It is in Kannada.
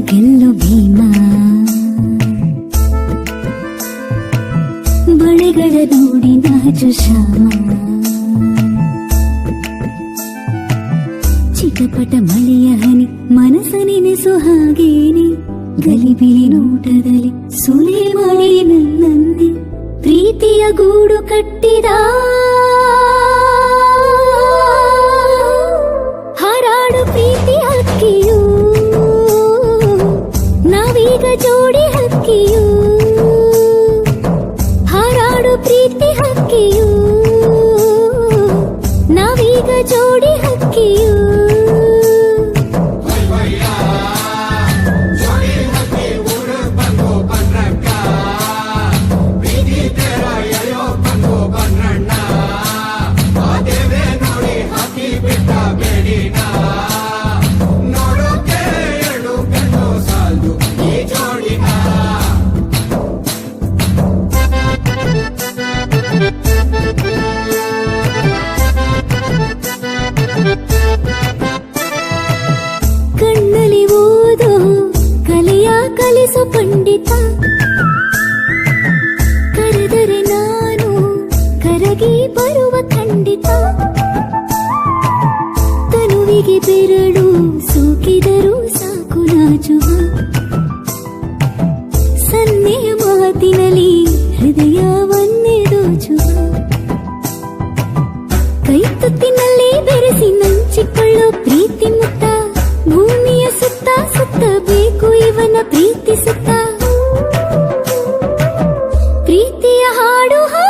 ಗೆಲ್ಲು ಭೀಮ. ಬಳೆಗಳ ನೋಡಿ ನಾಚು ಶ್ಯಾಮ. ಚಿಕ್ಕಪಟ ಮಳೆಯ ಹನಿ ಮನಸ್ಸ ನೆನೆಸು ಹಾಗೇನೆ. ಗಲಿಬಿಲಿ ನೋಟದಲ್ಲಿ ಸುಲೇ ಮಾಡಿ ನನ್ನಂತೆ ಪ್ರೀತಿಯ ಗೂಡು ಕಟ್ಟಿದ. ಹಾರಾಡು ಪ್ರೀತಿ ಅಕ್ಕಿಯು ಜೋಡಿ ಹಕ್ಕಿಯು ಹಾರಾಡು ಪ್ರೀತಿ ಹಕ್ಕಿಯು ನಾವೀಗ ಜೋಡಿ ಹಕ್ಕಿಯು ಕಣ್ಣಲ್ಲಿ ಕಲಿಸು ಪಂಡಿತ. ಕರೆದರೆ ನಾನು ಕರಗಿ ಬರುವ ಖಂಡಿತ. ತನುವಿಗೆ ಬೆರಳು ಸೂಕಿದರೂ ಸಾಕು ನಾಚುವ ಸನ್ನೆಯ ಮಾತಿನಲ್ಲಿ ಹೃದಯವನ್ನೇ ದೋಚುವ ಕೈ ತುತ್ತಿನಲ್ಲಿ ಬೆರೆಸಿ ನಂಚಿಕೊಳ್ಳೋ ಇವನ ಪ್ರೀತಿ ಸುತ್ತ ಪ್ರೀತಿಯ ಹಾಡು ಹಾಡು